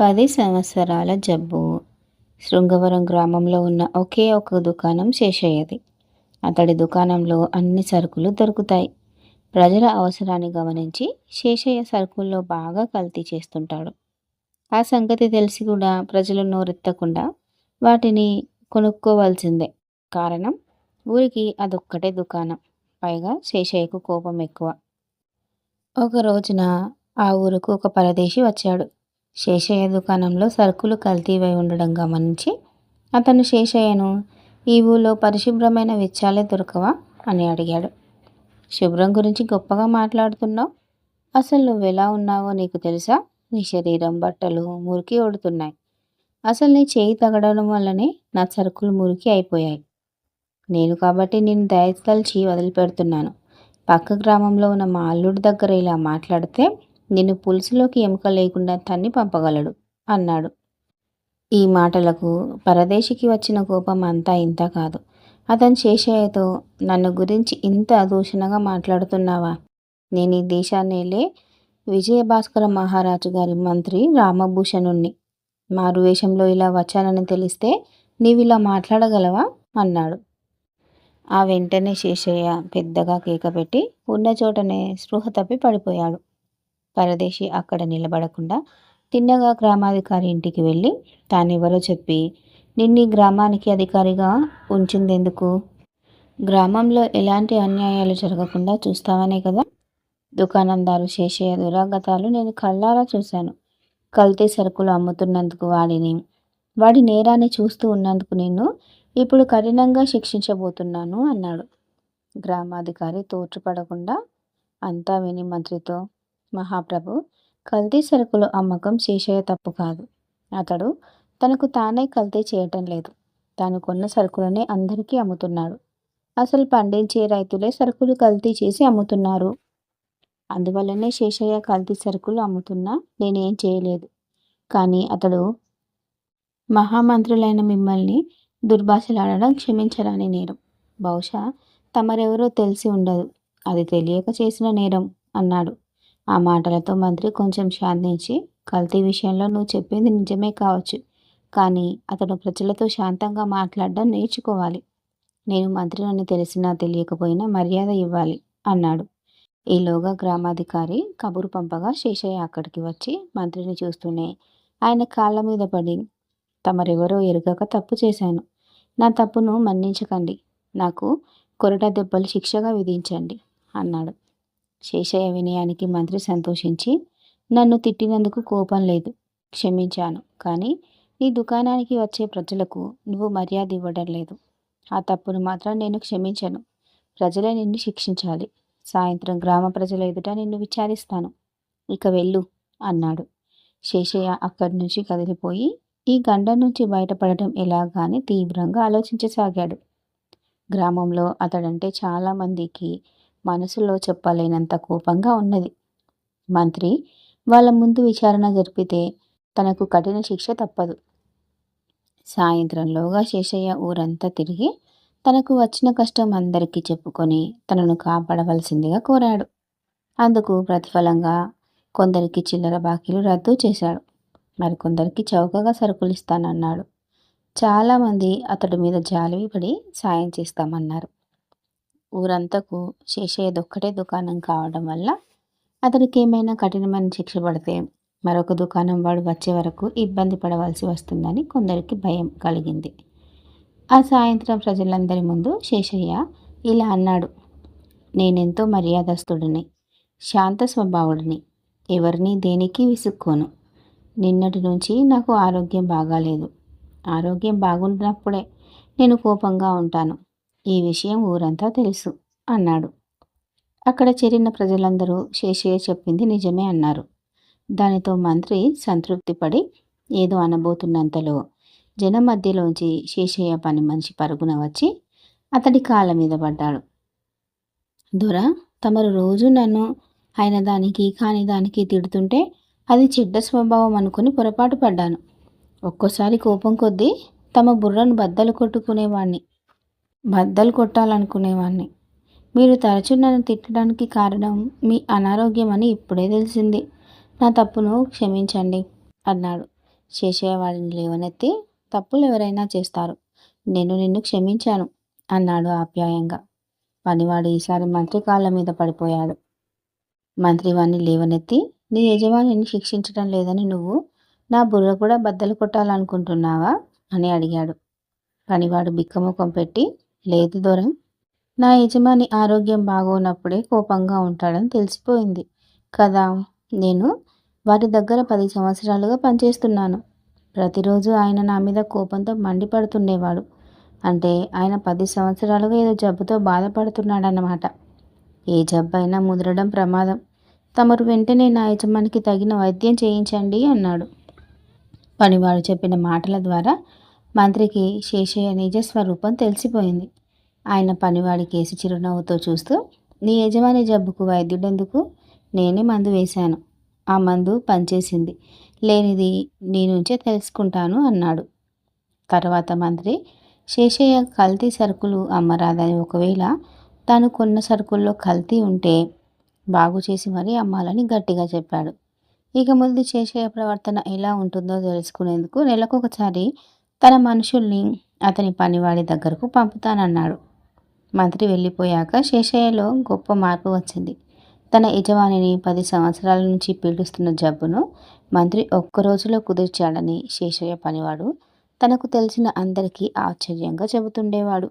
పది సంవత్సరాల జబ్బు. శృంగవరం గ్రామంలో ఉన్న ఒకే ఒక దుకాణం శేషయ్యది. అతడి దుకాణంలో అన్ని సరుకులు దొరుకుతాయి. ప్రజల అవసరాన్ని గమనించి శేషయ్య సరుకుల్లో బాగా కల్తీ చేస్తుంటాడు. ఆ సంగతి తెలిసి కూడా ప్రజలు నోరెత్తకుండా వాటిని కొనుక్కోవాల్సిందే. కారణం ఊరికి అదొక్కటే దుకాణం. పైగా శేషయ్యకు కోపం ఎక్కువ. ఒక రోజున ఆ ఊరుకు ఒక పరదేశి వచ్చాడు. శేషయ్య దుకాణంలో సరుకులు కల్తీవై ఉండడం గమనించి అతను శేషయ్యను ఈ ఊళ్ళో పరిశుభ్రమైన విచ్చాలే దొరకవా? అని అడిగాడు. శుభ్రం గురించి గొప్పగా మాట్లాడుతున్నావు? అసలు నువ్వెలా ఉన్నావో నీకు తెలుసా? నీ శరీరం బట్టలు మురికి ఓడుతున్నాయి అసలు నీ చేయి తగడడం వల్లనే నా సరుకులు మురికి అయిపోయాయి. నేను కాబట్టి నేను దయతలిచి వదిలిపెడుతున్నాను పక్క గ్రామంలో ఉన్న మా అల్లుడి దగ్గర ఇలా మాట్లాడితే నిన్ను పులుసులోకి ఎముక లేకుండా తన్ని పంపగలడు అన్నాడు. ఈ మాటలకు పరదేశికి వచ్చిన కోపం అంతా ఇంత కాదు. అతను శేషయ్యతో నన్ను గురించి ఇంత దూషణగా మాట్లాడుతున్నావా? నేను ఈ దేశాన్నేలే విజయభాస్కర మహారాజు గారి మంత్రి రామభూషణుణ్ణి. మారు వేషంలో ఇలా వచ్చానని తెలిస్తే నీవు ఇలా మాట్లాడగలవా? అన్నాడు. ఆ వెంటనే శేషయ్య పెద్దగా కేక పెట్టి ఉన్న చోటనే స్పృహ తప్పి పడిపోయాడు. పరదేశి అక్కడ నిలబడకుండా తిన్నగా గ్రామాధికారి ఇంటికి వెళ్ళి తానెవరో చెప్పి నిన్ని గ్రామానికి అధికారిగా ఉంచిందెందుకు? గ్రామంలో ఎలాంటి అన్యాయాలు జరగకుండా చూస్తావనే కదా? దుకాణందారు శేషయ్య దురాగతాలు నేను కళ్ళారా చూశాను. కల్తీ సరుకులు అమ్ముతున్నందుకు వాడిని వాడి నేరాన్ని చూస్తూ ఉన్నందుకు నేను ఇప్పుడు కఠినంగా శిక్షించబోతున్నాను అన్నాడు. గ్రామాధికారి తోచుపడకుండా అంతా విని మంత్రితో మహాప్రభు కల్తీ సరుకులు అమ్మకం శేషయ్య తప్పు కాదు. అతడు తనకు తానే కల్తీ చేయటం లేదు. తాను కొన్న సరుకులనే అందరికీ అమ్ముతున్నాడు. అసలు పండించే రైతులే సరుకులు కల్తీ చేసి అమ్ముతున్నారు. అందువల్లనే శేషయ్య కల్తీ సరుకులు అమ్ముతున్నా నేనేం చేయలేదు. కానీ అతడు మహామంత్రులైన మిమ్మల్ని దుర్భాషలాడడం క్షమించరాని నేరం. బహుశా తమరెవరో తెలిసి ఉండదు. అది తెలియక చేసిన నేరం అన్నాడు. ఆ మాటలతో మంత్రి కొంచెం శాంతించి కల్తీ విషయంలో నువ్వు చెప్పింది నిజమే కావచ్చు. కానీ అతను ప్రజలతో శాంతంగా మాట్లాడడం నేర్చుకోవాలి. నేను మంత్రిని తెలిసినా తెలియకపోయినా మర్యాద ఇవ్వాలి అన్నాడు. ఈలోగా గ్రామాధికారి కబురు పంపగా శేషయ్య అక్కడికి వచ్చి మంత్రిని చూస్తూనే ఆయన కాళ్ళ మీద పడి తమరెవరో ఎరుగక తప్పు చేశాను. నా తప్పును మన్నించకండి. నాకు కొరట దెబ్బలు శిక్షగా విధించండి అన్నాడు. శేషయ్య వినయానికి మంత్రి సంతోషించి నన్ను తిట్టినందుకు కోపం లేదు క్షమించాను కానీ నీ దుకాణానికి వచ్చే ప్రజలకు నువ్వు మర్యాద ఇవ్వడం లేదు. ఆ తప్పును మాత్రం నేను క్షమించను. ప్రజలే నిన్ను శిక్షించాలి. సాయంత్రం గ్రామ ప్రజల ఎదుట నిన్ను విచారిస్తాను. ఇక వెళ్ళు అన్నాడు. శేషయ్య అక్కడి నుంచి కదిలిపోయి ఈ గండం నుంచి బయటపడటం ఎలాగా తీవ్రంగా ఆలోచించసాగాడు. గ్రామంలో అతడంటే చాలామందికి మనసులో చెప్పలేనంత కోపంగా ఉన్నది. మంత్రి వాళ్ళ ముందు విచారణ జరిపితే తనకు కఠిన శిక్ష తప్పదు. సాయంత్రంలోగా శేషయ్య ఊరంతా తిరిగి తనకు వచ్చిన కష్టం అందరికీ చెప్పుకొని తనను కాపాడవలసిందిగా కోరాడు. అందుకు ప్రతిఫలంగా కొందరికి చిల్లర బాకీలు రద్దు చేశాడు. మరికొందరికి చౌకగా సరుకులు ఇస్తానన్నాడు చాలామంది అతడి మీద జాలివి పడి సాయం చేస్తామన్నారు. ఊరంతకు శేషయ్యదొక్కటే దుకాణం కావడం వల్ల అతడికి ఏమైనా కఠినమైన శిక్ష పడితే మరొక దుకాణం వాడు వచ్చే వరకు ఇబ్బంది పడవలసి వస్తుందని కొందరికి భయం కలిగింది. ఆ సాయంత్రం ప్రజలందరి ముందు శేషయ్య ఇలా అన్నాడు. నేనెంతో మర్యాదస్తుడిని శాంత స్వభావుడిని. ఎవరిని దేనికి విసుక్కోను. నిన్నటి నుంచి నాకు ఆరోగ్యం బాగాలేదు. ఆరోగ్యం బాగుండినప్పుడే నేను కోపంగా ఉంటాను. ఈ విషయం ఊరంతా తెలుసు అన్నాడు. అక్కడ చేరిన ప్రజలందరూ శేషయ్య చెప్పింది నిజమే అన్నారు. దానితో మంత్రి సంతృప్తిపడి ఏదో అనబోతున్నంతలో జనం మధ్యలోంచి శేషయ్య పని మనిషి పరుగున వచ్చి అతడి కాళ్ళ మీద పడ్డాడు. దొర తమరు రోజు నన్ను అయిన దానికి కాని దానికి తిడుతుంటే అది చెడ్డ స్వభావం అనుకుని పొరపాటు పడ్డాను. ఒక్కోసారి కోపం కొద్దీ తమ బుర్రను బద్దలు కొట్టుకునేవాణ్ణి. బద్దలు కొట్టాలనుకునేవాడిని మీరు తరచు నన్ను తిట్టడానికి కారణం మీ అనారోగ్యం అని ఇప్పుడే తెలిసింది. నా తప్పును క్షమించండి అన్నాడు. శేషయ్య వాడిని లేవనెత్తి తప్పులు ఎవరైనా చేస్తారు. నేను నిన్ను క్షమించాను అన్నాడు ఆప్యాయంగా. పనివాడు ఈసారి మంత్రి కాళ్ళ మీద పడిపోయాడు. మంత్రి వాణ్ణి లేవనెత్తి నీ యజమానిని శిక్షించడం లేదని నువ్వు నా బుర్ర కూడా బద్దలు కొట్టాలనుకుంటున్నావా? అని అడిగాడు. పనివాడు బిక్కముఖం పెట్టి లేదు దొర నా యజమాని ఆరోగ్యం బాగోనప్పుడే కోపంగా ఉంటాడని తెలిసిపోయింది. కదా నేను వారి దగ్గర పది సంవత్సరాలుగా పనిచేస్తున్నాను. ప్రతిరోజు ఆయన నా మీద కోపంతో మండిపడుతుండేవాడు. అంటే ఆయన పది సంవత్సరాలుగా ఏదో జబ్బుతో బాధపడుతున్నాడన్నమాట. ఏ జబ్బు అయినా ముదరడం ప్రమాదం. తమరు వెంటనే నా యజమానికి తగిన వైద్యం చేయించండి అన్నాడు. పనివాడు చెప్పిన మాటల ద్వారా మంత్రికి శేషయ్య నిజస్వరూపం తెలిసిపోయింది. ఆయన పనివాడి కేసు చిరునవ్వుతో చూస్తూ నీ యజమాని జబ్బుకు వైద్యుడెందుకు? నేనే మందు వేశాను. ఆ మందు పనిచేసింది. లేనిది నీ నుంచే తెలుసుకుంటాను అన్నాడు. తర్వాత మంత్రి శేషయ్య కల్తీ సరుకులు అమ్మరాదని ఒకవేళ తాను కొన్న సరుకుల్లో కల్తీ ఉంటే బాగు చేసి మరీ అమ్మాలని గట్టిగా చెప్పాడు. ఇక ముందు శేషయ్య ప్రవర్తన ఎలా ఉంటుందో తెలుసుకునేందుకు నెలకొకసారి తన మనుషుల్ని అతని పనివాడి దగ్గరకు పంపుతానన్నాడు. మంత్రి వెళ్ళిపోయాక శేషయ్యలో గొప్ప మార్పు వచ్చింది. తన యజమానిని పది సంవత్సరాల నుంచి పీడిస్తున్న జబ్బును మంత్రి ఒక్క రోజులో కుదిర్చాడని శేషయ్య పనివాడు తనకు తెలిసిన అందరికీ ఆశ్చర్యంగా చెబుతుండేవాడు.